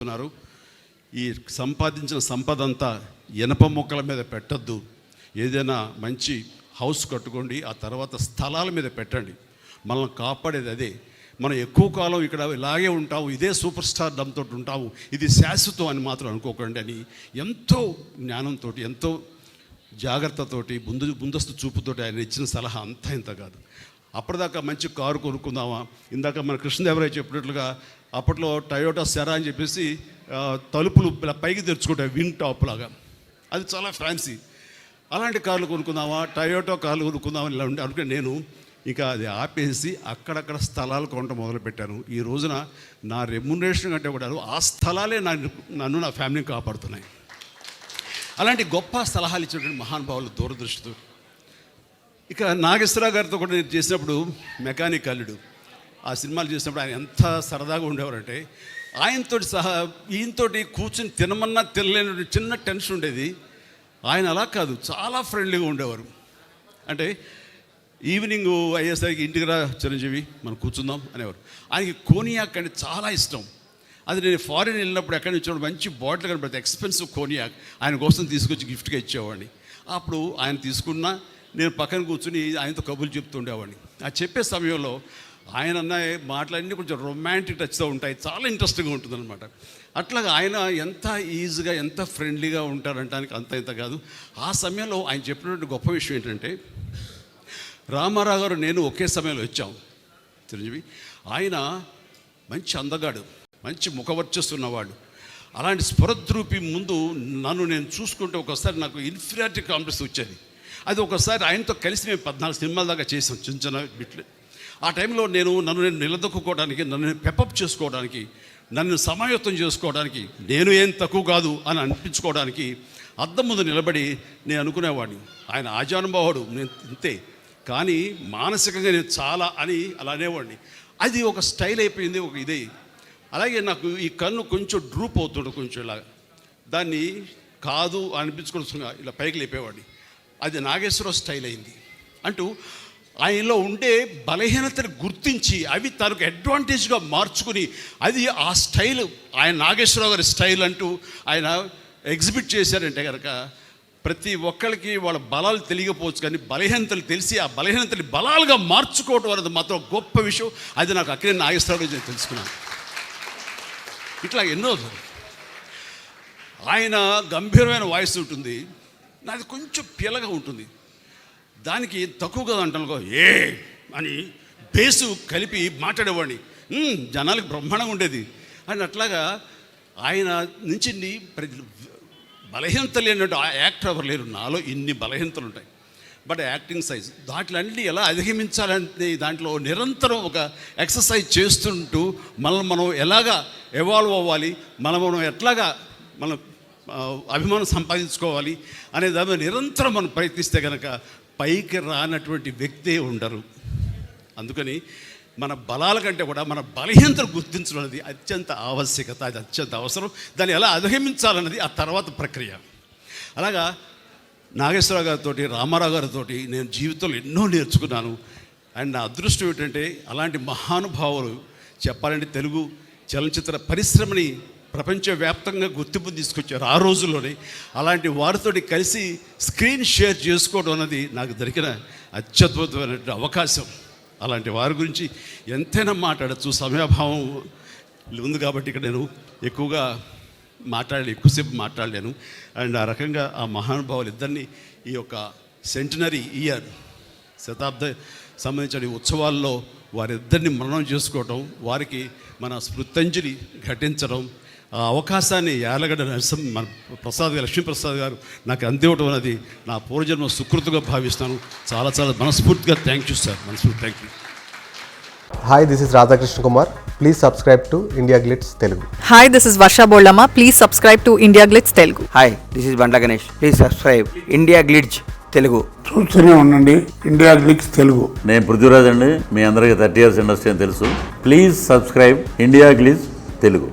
ఉన్నారు ఈ సంపాదించిన సంపద అంతా ఇనప మొక్కల మీద పెట్టద్దు. ఏదైనా మంచి హౌస్ కట్టుకోండి ఆ తర్వాత స్థలాల మీద పెట్టండి. మనల్ని కాపాడేది అదే. మనం ఎక్కువ కాలం ఇక్కడ ఇలాగే ఉంటాము ఇదే సూపర్ స్టార్ డమ్తో ఉంటాము ఇది శాశ్వతం అని మాత్రం అనుకోకండి అని ఎంతో జ్ఞానంతో ఎంతో జాగ్రత్తతోటి ముందు ముందస్తు చూపుతోటి ఆయన ఇచ్చిన సలహా అంతా ఇంత కాదు. అప్పటిదాకా మంచి కారు కొనుక్కుందామా? ఇందాక మన కృష్ణదేవరాయ చెప్పినట్లుగా అప్పట్లో టయోటా సెరా అని చెప్పేసి తలుపులు ఇలా పైకి తెరుచుకుంటాయి విన్ టాప్ లాగా. అది చాలా ఫ్యాన్సీ. అలాంటి కార్లు కొనుక్కుందామా? టయోటో కార్లు కొనుక్కుందామా ఇలా ఉండి అనుకుని నేను ఇంకా అది ఆపేసి అక్కడక్కడ స్థలాలు కొనడం మొదలుపెట్టాను. ఈ రోజున నా రెమ్యునరేషన్ కంటే కూడా ఆ స్థలాలే నన్ను నన్ను నా ఫ్యామిలీని కాపాడుతున్నాయి. అలాంటి గొప్ప సలహాలు ఇచ్చినటువంటి మహానుభావులు దూరదృష్టితో ఇక నాగేశ్వరరావు గారితో కూడా నేను చేసినప్పుడు మెకానిక్ అల్లుడు. ఆ సినిమాలు చేసినప్పుడు ఆయన ఎంత సరదాగా ఉండేవారంటే ఆయనతో సహా ఈయనతోటి కూర్చుని తినమన్నా తినలేని చిన్న టెన్షన్ ఉండేది. ఆయన అలా కాదు చాలా ఫ్రెండ్లీగా ఉండేవారు. అంటే ఈవినింగ్ అయ్యేసరికి ఇంటికి రా చిరంజీవి మనం కూర్చుందాం అనేవారు. ఆయనకి కోనియాక్ అంటే చాలా ఇష్టం. అది నేను ఫారిన్ వెళ్ళినప్పుడు ఎక్కడి నుంచి మంచి బాటిల్ కనబడితే ఎక్స్పెన్సివ్ కోనియాక్ ఆయన కోసం తీసుకొచ్చి గిఫ్ట్గా ఇచ్చేవాడిని. అప్పుడు ఆయన తీసుకున్నా నేను పక్కన కూర్చుని ఆయనతో కబుర్లు చెప్తుండేవాడిని ఆ చెప్పే సమయంలో ఆయన అన్న మాటలన్నీ కొంచెం రొమాంటిక్ టచ్తో ఉంటాయి. చాలా ఇంట్రెస్టింగ్గా ఉంటుందన్నమాట. అట్లాగా ఆయన ఎంత ఈజీగా ఎంత ఫ్రెండ్లీగా ఉంటారంటానికి అంత ఇంత కాదు. ఆ సమయంలో ఆయన చెప్పినటువంటి గొప్ప విషయం ఏంటంటే రామారావు గారు నేను ఒకే సమయంలో వచ్చాం చిరంజీవి. ఆయన మంచి అందగాడు మంచి ముఖవర్చస్సు ఉన్నవాడు అలాంటి స్పరద్రూపి ముందు నన్ను నేను చూసుకుంటే ఒకసారి నాకు ఇన్ఫీరియారిటీ కాంప్లెక్స్ వచ్చేది. అది ఒకసారి ఆయనతో కలిసి మేము పద్నాలుగు సినిమాల దాకా చేసాం చిన్న చిన్న బిట్లు ఆ టైంలో నేను నన్ను నేను నిలదొక్కుకోవడానికి నన్ను నేను చేసుకోవడానికి నన్ను సమాయత్తం చేసుకోవడానికి నేను ఏం తక్కువ కాదు అని అనిపించుకోవడానికి అద్దం ముందు నిలబడి నేను అనుకునేవాడిని. ఆయన ఆజానుభావుడు నేను ఇంతే. కానీ మానసికంగా నేను చాలా అని అలా అనేవాడిని. అది ఒక స్టైల్ అయిపోయింది ఒక ఇదే. అలాగే నాకు ఈ కన్ను కొంచెం డ్రూప్ అవుతుండే కొంచెం ఇలా దాన్ని కాదు అనిపించుకోవచ్చుగా ఇలా పైకి లేపేవాడిని. అది నాగేశ్వరరావు స్టైల్ అయింది. అంటూ ఆయనలో ఉండే బలహీనతను గుర్తించి అవి తనకు అడ్వాంటేజ్గా మార్చుకుని అది ఆ స్టైల్ ఆయన నాగేశ్వరరావు గారి స్టైల్ అంటూ ఆయన ఎగ్జిబిట్ చేశారంటే కనుక ప్రతి ఒక్కరికి వాళ్ళ బలాలు తెలియకపోవచ్చు కానీ బలహీనతలు తెలిసి ఆ బలహీనతని బలాలుగా మార్చుకోవడం అనేది మాత్రం గొప్ప విషయం. అది నాకు అక్కడే నాగేశ్వరరావు గారు నేను తెలుసుకున్నాను. ఇట్లా ఎన్నో ఆయన గంభీరమైన వాయిస్ ఉంటుంది. నాది కొంచెం పీలగా ఉంటుంది. దానికి తక్కువ కదా అంటానుకో ఏ అని బేసు కలిపి మాట్లాడేవాడిని. జనాలకు బ్రహ్మాండంగా ఉండేది. అని అట్లాగా ఆయన నుంచి బలహీనత లేనట్టు ఆ యాక్టర్ ఎవరు లేరు నాలో ఇన్ని బలహీనతలు ఉంటాయి. బట్ యాక్టింగ్ సైజ్ దాంట్లన్నీ ఎలా అధిగమించాలంటే దాంట్లో నిరంతరం ఒక ఎక్సర్సైజ్ చేస్తుంటూ మనల్ని మనం ఎలాగా ఎవాల్వ్ అవ్వాలి మనం మనం ఎట్లాగా మనం అభిమానం సంపాదించుకోవాలి అనే దాని నిరంతరం మనం ప్రయత్నిస్తే కనుక పైకి రానటువంటి వ్యక్తే ఉండరు. అందుకని మన బలాల కంటే కూడా మన బలహీనతను గుర్తించడం అనేది అత్యంత ఆవశ్యకత అది అత్యంత అవసరం. దాన్ని ఎలా అధిగమించాలన్నది ఆ తర్వాత ప్రక్రియ. అలాగా నాగేశ్వరరావు గారితో రామారావు గారితో నేను జీవితంలో ఎన్నో నేర్చుకున్నాను. అండ్ నా అదృష్టం ఏంటంటే అలాంటి మహానుభావులు చెప్పాలంటే తెలుగు చలనచిత్ర పరిశ్రమని ప్రపంచవ్యాప్తంగా గుర్తింపు తీసుకొచ్చారు ఆ రోజుల్లోనే. అలాంటి వారితో కలిసి స్క్రీన్ షేర్ చేసుకోవడం అన్నది నాకు దొరికిన అత్యద్భుతమైన అవకాశం. అలాంటి వారి గురించి ఎంతైనా మాట్లాడచ్చు. సమయాభావం ఉంది కాబట్టి ఇక్కడ నేను ఎక్కువగా మాట్లాడలే ఎక్కువసేపు మాట్లాడలేను. అండ్ ఆ రకంగా ఆ మహానుభావులు ఇద్దరిని ఈ యొక్క సెంటనరీ ఇయర్ శతాబ్ద సంబంధించిన ఉత్సవాల్లో వారిద్దరిని మరణం చేసుకోవటం వారికి మన స్మృతంజలి ఘటించడం ఆ అవకాశాన్ని యాలగడ్డ నరసింహ మన ప్రసాద్ గారు లక్ష్మీప్రసాద్ గారు నాకు అందివ్వడం అనేది నా పూర్వజన్మ సుకృతిగా భావిస్తాను చాలా చాలా మనస్ఫూర్తిగా థ్యాంక్ యూ సార్ మనస్ఫూర్తి thank you Hi, this is Radhakrishna Kumar. Please subscribe to India Glitz Telugu. Hi this is Varsha Bollamma please subscribe to India Glitz Telugu hi this is Bandla Ganesh please subscribe India Glitz Telugu చూస్తూనే ఉండండి. India Glitz Telugu నేను పృథ్వీరాజ్ అండి. మీ అందరికీ thirty years industry అని తెలుసు. Please subscribe India Glitz Telugu